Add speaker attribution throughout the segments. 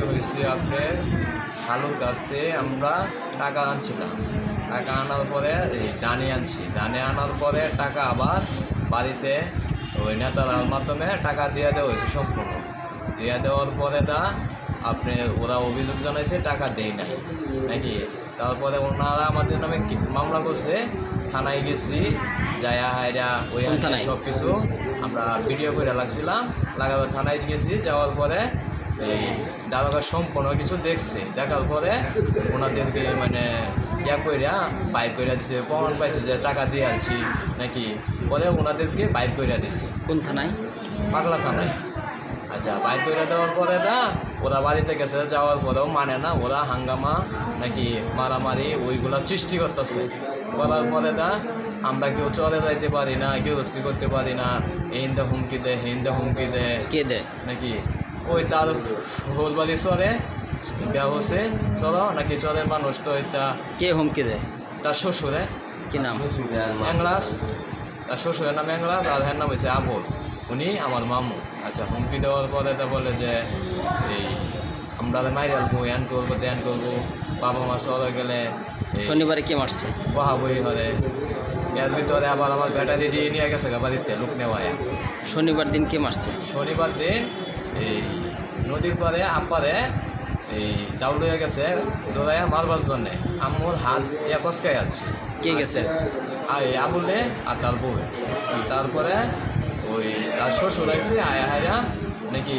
Speaker 1: হয়েছে আপনার শালুর কাছ থেকে আমরা টাকা আনছিলাম। টাকা আনার পরে এই দানে আনছি। দানে আনার পরে টাকা আবার বাড়িতে ওই নেতার মাধ্যমে টাকা দিয়ে দেওয়া হয়েছে সম্পূর্ণ। দিয়ে দেওয়ার পরে দা আপনি ওরা অভিযোগ জানাইছে টাকা দেয় নাই। নাকি? তারপরে ওনারা আমাদের নামে কি- মামলা করছে থানায় গেছি যায়া হায়রা ওই সব কিছু আমরা ভিডিও করে লাগছিলাম লাগাবে থানায় গেছি যাওয়ার পরে এই দাদাকে সম্পূর্ণ কিছু দেখছে। দেখার পরে ওনাদেরকে মানে ইয়া কইরা বাইর কইরা দিছে প্রমাণ পাইছে যে টাকা দিয়ে আনছি নাকি? পরে ওনাদেরকে বাইর কইরা দিছে।
Speaker 2: কোন থানায়?
Speaker 1: পাগলা থানায়। আচ্ছা বাইর করে দেওয়ার পরে না ওরা বাড়িতে গেছে যাওয়ার পরেও মানে না ওরা হাঙ্গামা নাকি মারামারি ওইগুলা সৃষ্টি করতেছে। করার পরে না আমরা কেউ চলে যাইতে পারি না কেউ রস্তি করতে পারি না। হিন্দা হুমকি দেয় হিন্দা হুমকি দেয়
Speaker 2: কে দেয়
Speaker 1: নাকি? ওই তার হোলবাড়ি চরে দেওয়া হচ্ছে চলো নাকি চরের মানুষ তো এটা
Speaker 2: কে হুমকি দেয়?
Speaker 1: তার শ্বশুরে।
Speaker 2: কি নাম?
Speaker 1: অ্যাংলাস তার শ্বশুরের নাম অ্যাংলাস আর হ্যার নাম হচ্ছে আবুল। উনি আমার মামু। আচ্ছা হুমকি দেওয়ার পরে তো বলে যে এই আমরা মাইরে আলবো এন করব ধ্যান করব বাবা মা চলে গেলে
Speaker 2: শনিবারে কে মারছে?
Speaker 1: বহাবই হলে। এর ভিতরে আবার আমার ব্যাটারি দিয়ে নিয়ে গেছে গা বাড়িতে লোক নেওয়ায়
Speaker 2: শনিবার দিন কে মারছে?
Speaker 1: শনিবার দিন এই নদীর পারে আপারে এই ডাউল হয়ে গেছে দৌড়াইয়া মারবার জন্যে। আম্মুর হাত ইয়া কসকাই আছে
Speaker 2: কে গেছে?
Speaker 1: আর এই আবুলে আর তার বউ তারপরে ওই তার শ্বশুর আইসে আয়া হায়া নাকি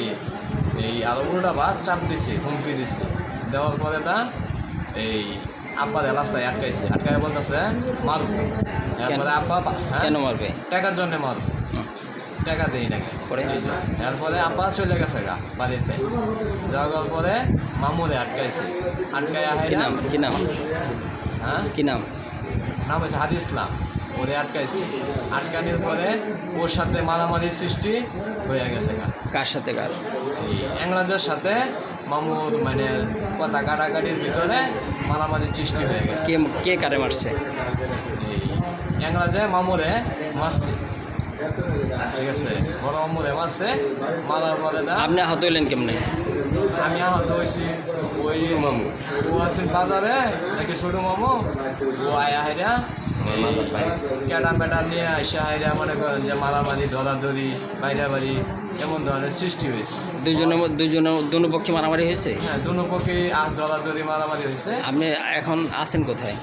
Speaker 1: এই আরও উল্টা বা চাপ দিছে হুমকি দিছে। দেওয়ার পরে তা এই আব্বা রাস্তায় আটকাইছে। আটকাই বলতেছে মারবো। এরপরে আব্বা হ্যাঁ,
Speaker 2: কেন মারবে?
Speaker 1: টাকার জন্য মারবো। টাকা দেই নাকি
Speaker 2: পরে?
Speaker 1: এরপরে আব্বা চলে গেছে গা বাড়িতে। যাওয়ার পরে মামুরে আটকাইছে। আটকাইয়া
Speaker 2: কি নাম? কি নাম?
Speaker 1: হ্যাঁ?
Speaker 2: কি নাম?
Speaker 1: নাম হচ্ছে হাদি ইসলাম। ওরে আটকাইছে। আটকানির পরে ওর সাথে মারামারির সৃষ্টি হয়ে গেছে গা।
Speaker 2: কার সাথে কার?
Speaker 1: এই ইংরাজের সাথে মামুর মানে কথা কাটাকাটির ভিতরে মারামারির সৃষ্টি হয়ে গেছে।
Speaker 2: কে কে কারে মারছে?
Speaker 1: এই ইংরাজে মামুরে মারছে। ঠিক আছে। বড় মামুরে মারছে মারার পরে দা।
Speaker 2: আপনি আহত হইলেন কেমনে?
Speaker 1: আমি আহত হয়েছি ওই মামু। ও আছেন বাজারে নাকি ছোট মামু? ও আয়া হাইরা ক্যাডা ম্যাডা নিয়ে আসা হাইরা মনে করেন যে মারামারি ধরাধরি বাইরা বাড়ি এমন ধরনের সৃষ্টি হয়েছে।
Speaker 2: দুজনের দুজনের দুনো পক্ষে মারামারি হয়েছে?
Speaker 1: হ্যাঁ দুনো পক্ষে আর ধরাধরি মারামারি হয়েছে।
Speaker 2: আপনি এখন আছেন কোথায়?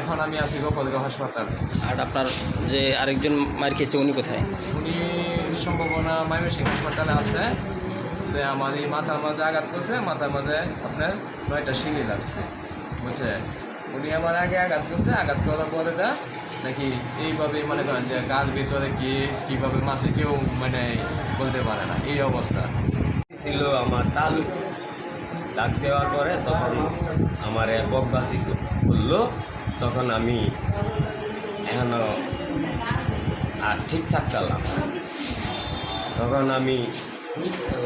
Speaker 1: এখন আমি আছি গোপালগা হাসপাতালে।
Speaker 2: আর আপনার যে আরেকজন মায়ের খেয়েছে উনি কোথায়?
Speaker 1: উনি সম্ভাবনা ময়মনসিংহ হাসপাতালে আছে। তো আমার এই মাথার মাঝে আঘাত করছে মাথার মাঝে আপনার নয়টা শিলি লাগছে বুঝছে? উনি আমার আগে আঘাত করছে আঘাত করার পরে না নাকি এইভাবে মনে করেন যে গাছ ভিতরে কি কীভাবে মাছে কেউ মানে বলতে পারে না এই অবস্থা।
Speaker 3: ছিল আমার তালু। ডাক দেওয়ার পরে তখন আমার এক বকবাসি করল। তখন আমি এখন আর ঠিকঠাক চাললাম তখন আমি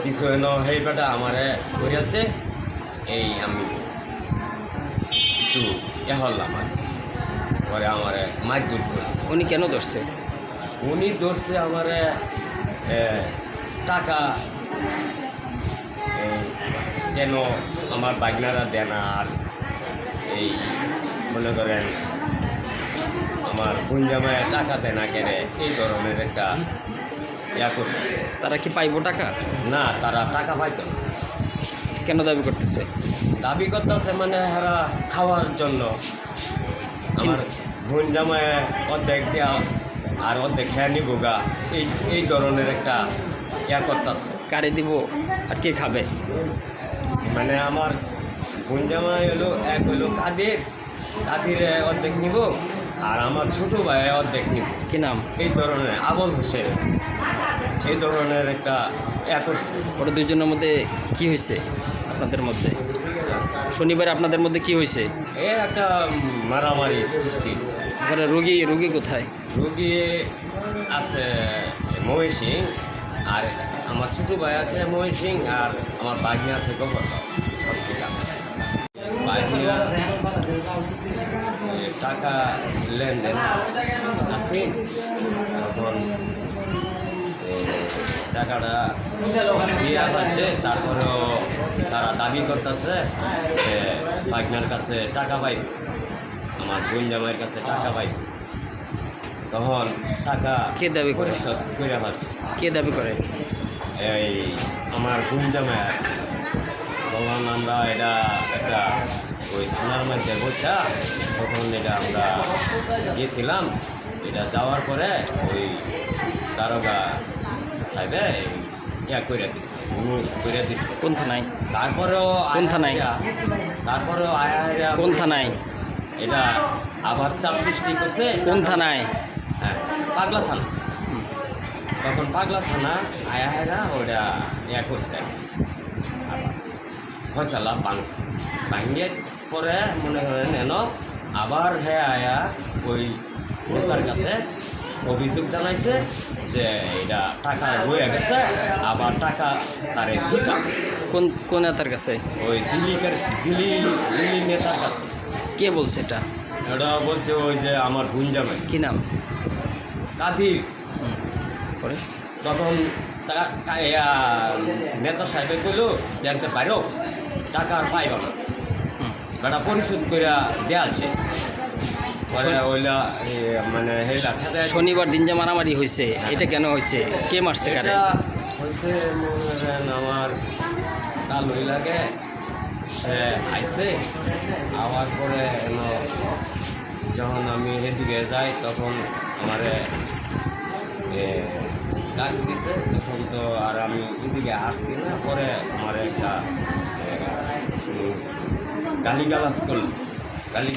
Speaker 3: কিছু হেন সেই বেটা আমারে করিয়াছে এই আমি একটু এ হলাম আর পরে আমারে মাইক দূর করে
Speaker 2: উনি কেন ধরছে?
Speaker 3: উনি ধরছে আমারে টাকা কেন আমার বাগনারা দেনা আর এই মনে করেন আমার গুঞ্জামায় টাকা দেয় না কেন এই ধরনের একটা ইয়া করছে।
Speaker 2: তারা কি পাইবো টাকা?
Speaker 3: না তারা টাকা পাইতো না।
Speaker 2: কেন দাবি করতেছে?
Speaker 3: দাবি করতেছে মানে হারা খাওয়ার জন্য। আমার বোন জামায় অর্ধেক দেওয়া আর অর্ধেক হ্যাঁ নিব গা। এই এই ধরনের একটা ইয়া করতেছে।
Speaker 2: কারে দিব? আর কে খাবে?
Speaker 3: মানে আমার বোন জামাই হলো এক হলো কাদের? কাদের অর্ধেক নিব আর আমার ছোট ভাই অর্ধেক নিব।
Speaker 2: কি নাম?
Speaker 3: এই ধরনের আবল হোসেন। এই ধরনের একটা ইয়া করছে
Speaker 2: ওরা দুজনের মধ্যে কি হয়েছে আপনাদের মধ্যে? শনিবার আপনাদের মধ্যে কি হয়েছে?
Speaker 3: এ একটা মারামারি সৃষ্টি।
Speaker 2: ওখানে রোগী রোগী কোথায়?
Speaker 3: রুগী আছে মহিষ সিং আর আমার ছোট ভাই আছে মহিষ সিং আর আমার বাগনি আছে গোবরগাঁও হসপিটাল টাকা লেনদেন আছে তখন টাকাটা দিয়ে যাচ্ছে তারপরেও তারা দাবি করতেছে যে পাইকনার কাছে টাকা পাই আমার বোন জামাইয়ের কাছে টাকা পাই তখন টাকা
Speaker 2: কে দাবি করে?
Speaker 3: পরিশোধ করে পাচ্ছে
Speaker 2: কে দাবি করে
Speaker 3: এই আমার বোন জামাই। তখন আমরা এটা একটা ওই থানার মধ্যে বসা তখন এটা আমরা গিয়েছিলাম। এটা যাওয়ার পরে ওই দারোগা সাহেবে ইয়া করে দিচ্ছে করে দিচ্ছে
Speaker 2: কোন থানায়?
Speaker 3: তারপরেও
Speaker 2: কোন থানায়?
Speaker 3: তারপরেও আয়া
Speaker 2: কোন থানায়?
Speaker 3: এটা আবার চাপ সৃষ্টি করছে।
Speaker 2: কোন থানায়?
Speaker 3: হ্যাঁ পাগলা থানা। তখন পাগলা থানা আয়া হায়রা ওটা ইয়া করছে। ফয়সালা বাংছে ভাঙিয়ে পরে মনে করেন এন আবার হ্যাঁ আয়া ওই নেতার কাছে অভিযোগ জানাইছে যে এটা টাকা রয়ে গেছে আবার টাকা তারে দিতাম
Speaker 2: কোন কোন নেতার কাছে?
Speaker 3: ওই দিল্লিকার দিল্লি দিল্লি নেতার কাছে।
Speaker 2: কে বলছে এটা?
Speaker 3: এটা বলছে ওই যে আমার জামাই
Speaker 2: কি নাম?
Speaker 3: কাদির।
Speaker 2: পরে?
Speaker 3: তখন নেতা সাহেবে কইল জানতে পারো টাকা আর পাইব না। বেটা পরিশোধ করে দেয়ালছে মানে
Speaker 2: শনিবার দিন যে মারামারি হয়েছে এটা কেন হয়েছে কে মারছে কারে?
Speaker 3: হয়েছে আমার কালই লাগে সে আইসে আবার পরে যখন আমি এদিকে যাই তখন আমারে ডাক দিছে, তখন তো আর আমি এদিকে আসছি না। পরে আমার একটা গালিগালাজ করল। গালি